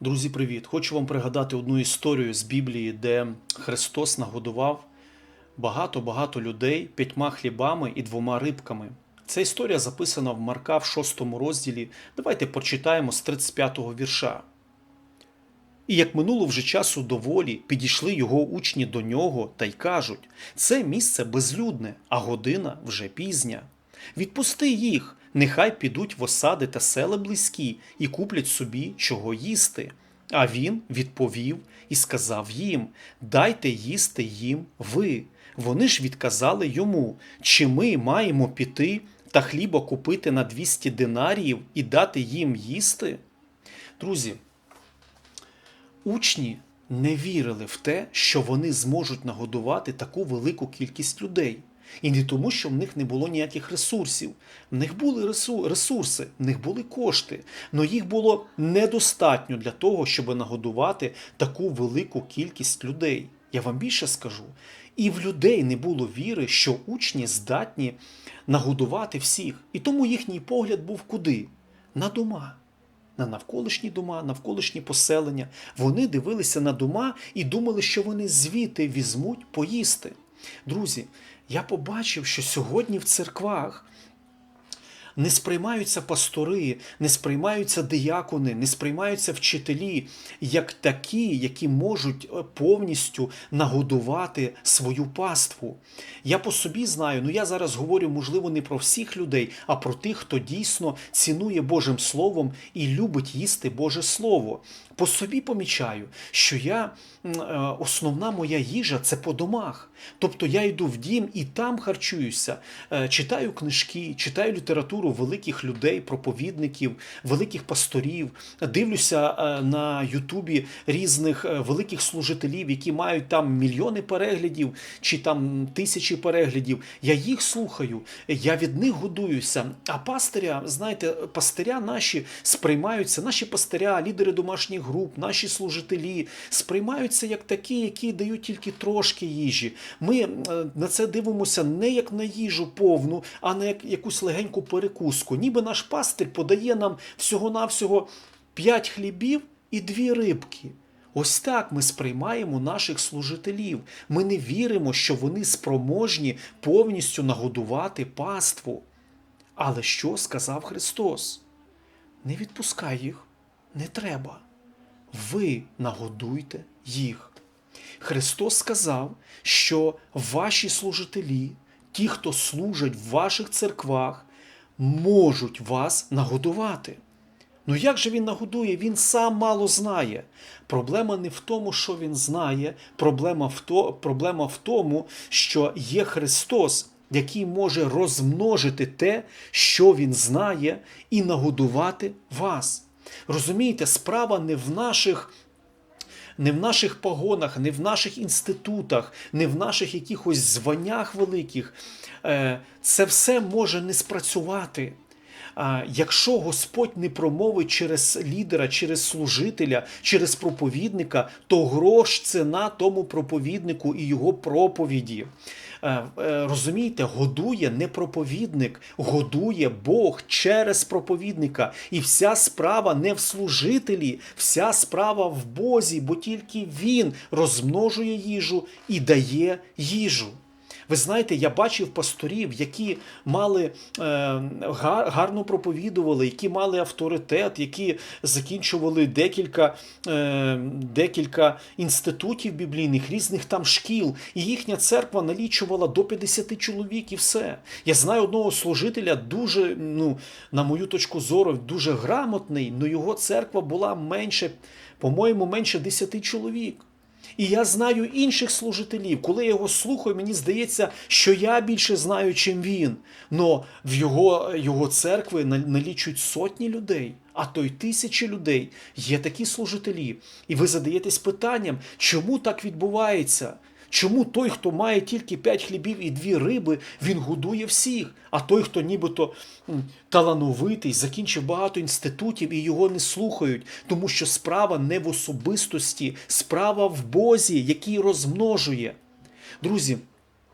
Друзі, привіт! Хочу вам пригадати одну історію з Біблії, де Христос нагодував багато-багато людей п'ятьма хлібами і двома рибками. Ця історія записана в Марка в 6 розділі. Давайте прочитаємо з 35-го вірша. І як минуло вже часу доволі, підійшли його учні до нього та й кажуть: це місце безлюдне, а година вже пізня. Відпусти їх, нехай підуть в осади та села близькі і куплять собі чого їсти. А він відповів і сказав їм: Дайте їсти їм ви. Вони ж відказали йому, чи ми маємо піти та хліба купити на 200 динаріїв і дати їм їсти? Друзі, Учні не вірили в те, що вони зможуть нагодувати таку велику кількість людей. І не тому, що в них не було ніяких ресурсів. В них були ресурси, в них були кошти, але їх було недостатньо для того, щоб нагодувати таку велику кількість людей. Я вам більше скажу. І в людей не було віри, що учні здатні нагодувати всіх. І тому їхній погляд був куди? На дома на навколишні дома, навколишні поселення. Вони дивилися на дома і думали, що вони звідти візьмуть поїсти. Друзі, я побачив, що сьогодні в церквах не сприймаються пастори, не сприймаються диякони, не сприймаються вчителі як такі, які можуть е, повністю нагодувати свою паству. Я по собі знаю, ну я зараз говорю, можливо, не про всіх людей, а про тих, хто дійсно цінує Божим Словом і любить їсти Боже Слово. По собі помічаю, що я е, основна моя їжа це по домах. Тобто я йду в дім і там харчуюся, е, читаю книжки, читаю літературу великих людей, проповідників, великих пасторів, дивлюся е, на Ютубі різних е, великих служителів, які мають там мільйони переглядів чи там тисячі переглядів. Я їх слухаю, я від них годуюся. А пастиря, знаєте, пастиря наші сприймаються, наші пастиря, лідери домашніх груп, наші служителі сприймаються як такі, які дають тільки трошки їжі. Ми е, на це дивимося не як на їжу повну, а на як якусь легеньку перекуску. Ніби наш пастир подає нам всього-навсього п'ять хлібів і дві рибки. Ось так ми сприймаємо наших служителів. Ми не віримо, що вони спроможні повністю нагодувати паству. Але що сказав Христос? Не відпускай їх, не треба. Ви нагодуйте їх. Христос сказав, що ваші служителі, ті, хто служать в ваших церквах, можуть вас нагодувати. Ну як же він нагодує? Він сам мало знає. Проблема не в тому, що він знає, проблема в, то, проблема в тому, що є Христос, який може розмножити те, що він знає, і нагодувати вас. Розумієте, справа не в наших не в наших погонах, не в наших інститутах, не в наших якихось званнях великих. Е, Це все може не спрацювати. Якщо Господь не промовить через лідера, через служителя, через проповідника, то грош ціна тому проповіднику і його проповіді. Е, е, Розумієте, годує не проповідник, годує Бог через проповідника. І вся справа не в служителі, вся справа в Бозі, бо тільки Він розмножує їжу і дає їжу. Ви знаєте, я бачив пасторів, які мали е, гар- гарно проповідували, які мали авторитет, які закінчували декілька, е, декілька інститутів біблійних, різних там шкіл, і їхня церква налічувала до 50 чоловік і все. Я знаю одного служителя, дуже, ну, на мою точку зору, дуже грамотний, але його церква була менше, по-моєму, менше 10 чоловік. І я знаю інших служителів. Коли я його слухаю, мені здається, що я більше знаю, чим він. Но в його, його церкви налічують сотні людей, а то й тисячі людей. Є такі служителі. І ви задаєтесь питанням, чому так відбувається? Чому той, хто має тільки п'ять хлібів і дві риби, він годує всіх, а той, хто нібито талановитий, закінчив багато інститутів і його не слухають, тому що справа не в особистості, справа в Бозі, який розмножує. Друзі,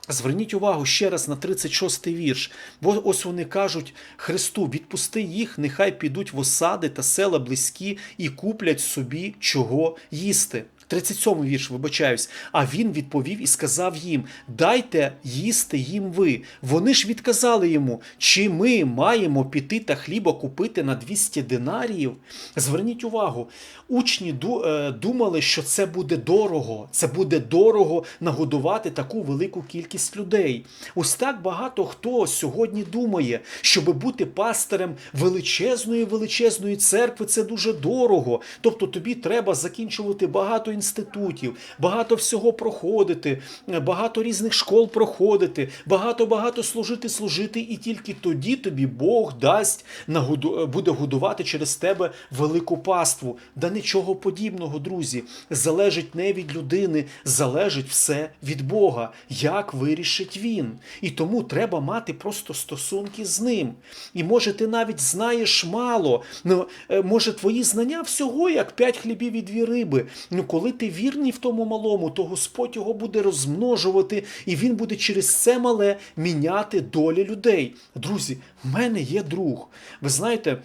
Зверніть увагу ще раз на 36-й вірш. Бо ось вони кажуть Христу: відпусти їх, нехай підуть в осади та села близькі і куплять собі чого їсти. 37-й вірш, вибачаюсь. А він відповів і сказав їм: Дайте їсти їм ви. Вони ж відказали йому, чи ми маємо піти та хліба купити на 200 динаріїв. Зверніть увагу, учні е, думали, що це буде дорого. Це буде дорого нагодувати таку велику кількість людей. Ось так багато хто сьогодні думає, щоб бути пастирем величезної величезної церкви, це дуже дорого. Тобто тобі треба закінчувати багато інститутів, багато всього проходити, е, багато різних школ проходити, багато багато служити, служити, і тільки тоді тобі Бог дасть е, буде годувати через тебе велику паству. Да нічого подібного, друзі. Залежить не від людини, залежить все від Бога. Як вирішить він? І тому треба мати просто стосунки з ним. І може ти навіть знаєш мало. Ну, е, може, твої знання всього як п'ять хлібів і дві риби. Ну, коли ти вірний в тому малому, то Господь його буде розмножувати, і він буде через це мале міняти долі людей. Друзі, в мене є друг. Ви знаєте.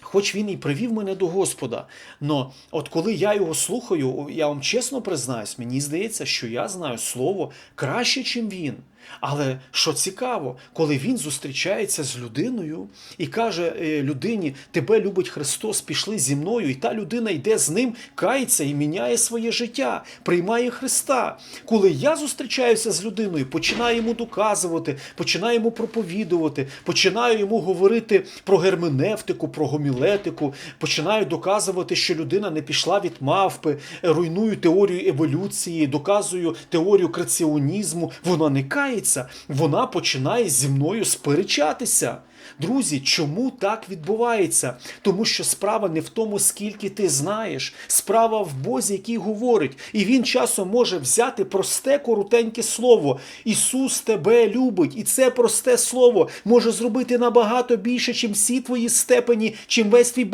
Хоч він і привів мене до Господа, но от коли я його слухаю, я вам чесно признаюсь, мені здається, що я знаю слово краще, ніж він. Але що цікаво, коли він зустрічається з людиною і каже е, людині: Тебе любить Христос, пішли зі мною, і та людина йде з ним, кається і міняє своє життя, приймає Христа. Коли я зустрічаюся з людиною, починаю йому доказувати, починаю йому проповідувати, починаю йому говорити про герменевтику, про гомілетику, починаю доказувати, що людина не пішла від мавпи, руйную теорію еволюції, доказую теорію креаціонізму, вона не кається, вона починає зі мною сперечатися. Друзі, чому так відбувається? Тому що справа не в тому, скільки ти знаєш, справа в Бозі, який говорить, і він часом може взяти просте коротеньке слово. Ісус тебе любить, і це просте слово може зробити набагато більше, чим всі твої степені, чим весь твій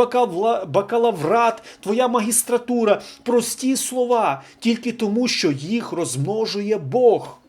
бакалаврат, твоя магістратура. Прості слова, тільки тому, що їх розмножує Бог.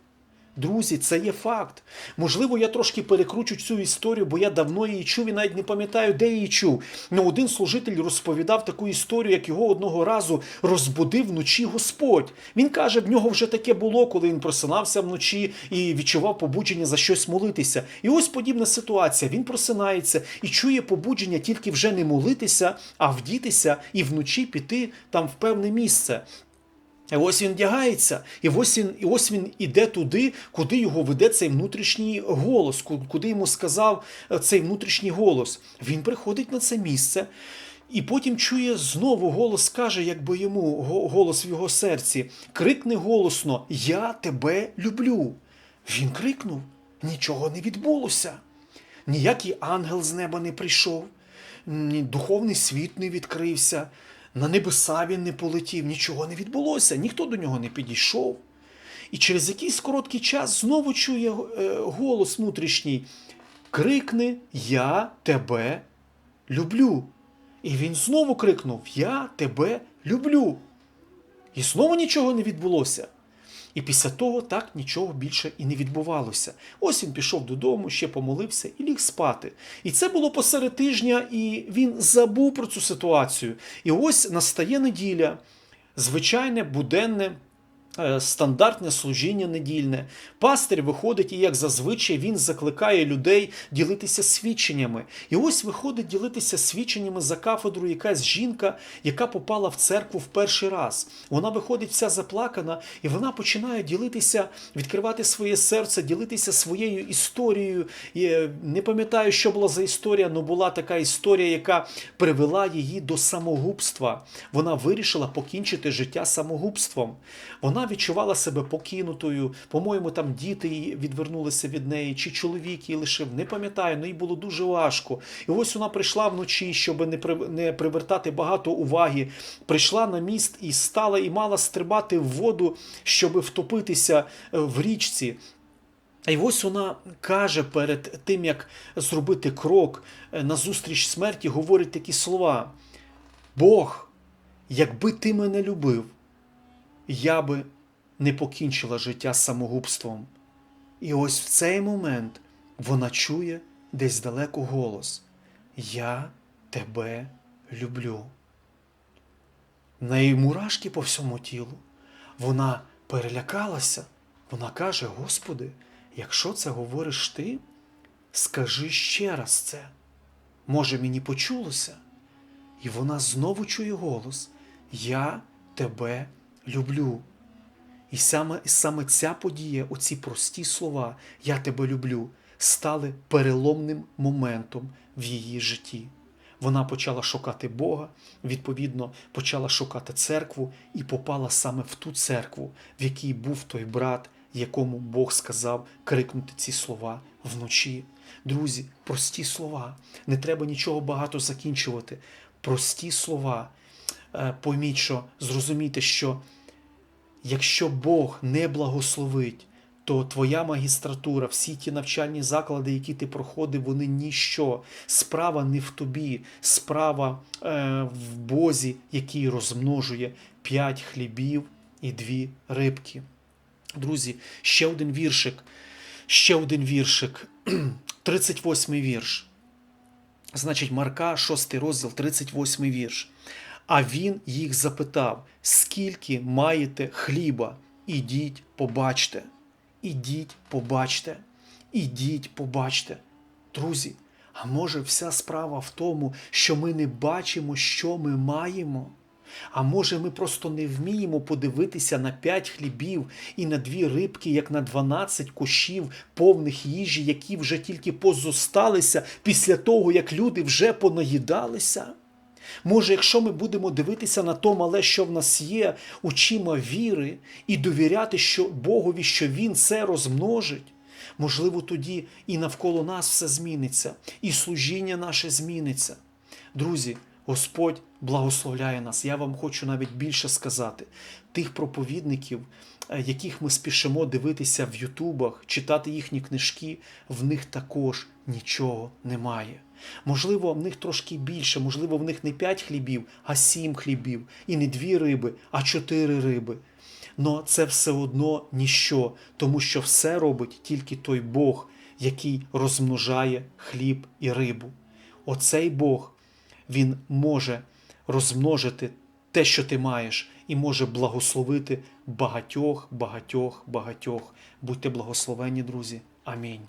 Друзі, це є факт. Можливо, я трошки перекручу цю історію, бо я давно її чув і навіть не пам'ятаю, де її чув. Ну, один служитель розповідав таку історію, як його одного разу розбудив вночі Господь. Він каже, в нього вже таке було, коли він просинався вночі і відчував побудження за щось молитися. І ось подібна ситуація. Він просинається і чує побудження тільки вже не молитися, а вдітися і вночі піти там в певне місце. І ось він вдягається, і ось він, і ось він іде туди, куди його веде цей внутрішній голос, куди йому сказав е, цей внутрішній голос. Він приходить на це місце. І потім чує знову голос, каже, якби йому голос в його серці: крикни голосно: Я тебе люблю. Він крикнув, нічого не відбулося. Ніякий ангел з неба не прийшов, духовний світ не відкрився, на небеса він не полетів, нічого не відбулося, ніхто до нього не підійшов. І через якийсь короткий час знову чує е, голос внутрішній: Крикни, я тебе люблю. І він знову крикнув: Я тебе люблю. І знову нічого не відбулося. І після того так нічого більше і не відбувалося. Ось він пішов додому, ще помолився і ліг спати. І це було посеред тижня, і він забув про цю ситуацію. І ось настає неділя, звичайне буденне. Е, Стандартне служіння недільне. Пастир виходить, і як зазвичай він закликає людей ділитися свідченнями. І ось виходить ділитися свідченнями за кафедру якась жінка, яка попала в церкву в перший раз. Вона виходить вся заплакана, і вона починає ділитися, відкривати своє серце, ділитися своєю історією. Е, не пам'ятаю, що була за історія, але була така історія, яка привела її до самогубства. Вона вирішила покінчити життя самогубством. Вона відчувала себе покинутою. По-моєму, там діти її відвернулися від неї, чи чоловік її лишив. Не пам'ятаю, але їй було дуже важко. І ось вона прийшла вночі, щоб не при- не привертати багато уваги. Прийшла на міст і стала і мала стрибати в воду, щоб втопитися е, в річці. І ось вона каже перед тим, як зробити крок е, назустріч смерті, говорить такі слова: Бог, якби ти мене любив, я би не покінчила життя самогубством. І ось в цей момент вона чує десь далеко голос: Я тебе люблю. В неї мурашки по всьому тілу. Вона перелякалася. Вона каже: Господи, якщо це говориш ти, скажи ще раз це. Може, мені почулося? І вона знову чує голос: Я тебе люблю. І саме, саме ця подія, оці прості слова Я тебе люблю, стали переломним моментом в її житті. Вона почала шукати Бога, відповідно, почала шукати церкву і попала саме в ту церкву, в якій був той брат, якому Бог сказав крикнути ці слова вночі. Друзі, прості слова. Не треба нічого багато закінчувати. Прості слова. Е, Пойміть, що зрозумійте, що якщо Бог не благословить, то твоя магістратура, всі ті навчальні заклади, які ти проходив, вони ніщо. Справа не в тобі, справа е, в Бозі, який розмножує п'ять хлібів і дві рибки. Друзі, ще один віршик, ще один віршик, 38 вірш. Значить, Марка, 6 розділ, 38 вірш. А він їх запитав: скільки маєте хліба? Ідіть, побачте. Ідіть, побачте. Ідіть, побачте. Друзі, а може вся справа в тому, що ми не бачимо, що ми маємо? А може, ми просто не вміємо подивитися на п'ять хлібів і на дві рибки, як на 12 кошів повних їжі, які вже тільки позосталися після того, як люди вже понаїдалися? Може, якщо ми будемо дивитися на то мале, що в нас є, очима віри, і довіряти що Богові, що Він це розмножить, можливо, тоді і навколо нас все зміниться, і служіння наше зміниться. Друзі, Господь благословляє нас. Я вам хочу навіть більше сказати. Тих проповідників, е, яких ми спішимо дивитися в Ютубах, читати їхні книжки, в них також нічого немає. Можливо, в них трошки більше, можливо, в них не п'ять хлібів, а сім хлібів, і не дві риби, а чотири риби. Но це все одно ніщо, тому що все робить тільки той Бог, який розмножає хліб і рибу. Оцей Бог, Він може розмножити те, що ти маєш, і може благословити багатьох, багатьох, багатьох. Будьте благословені, друзі. Амінь.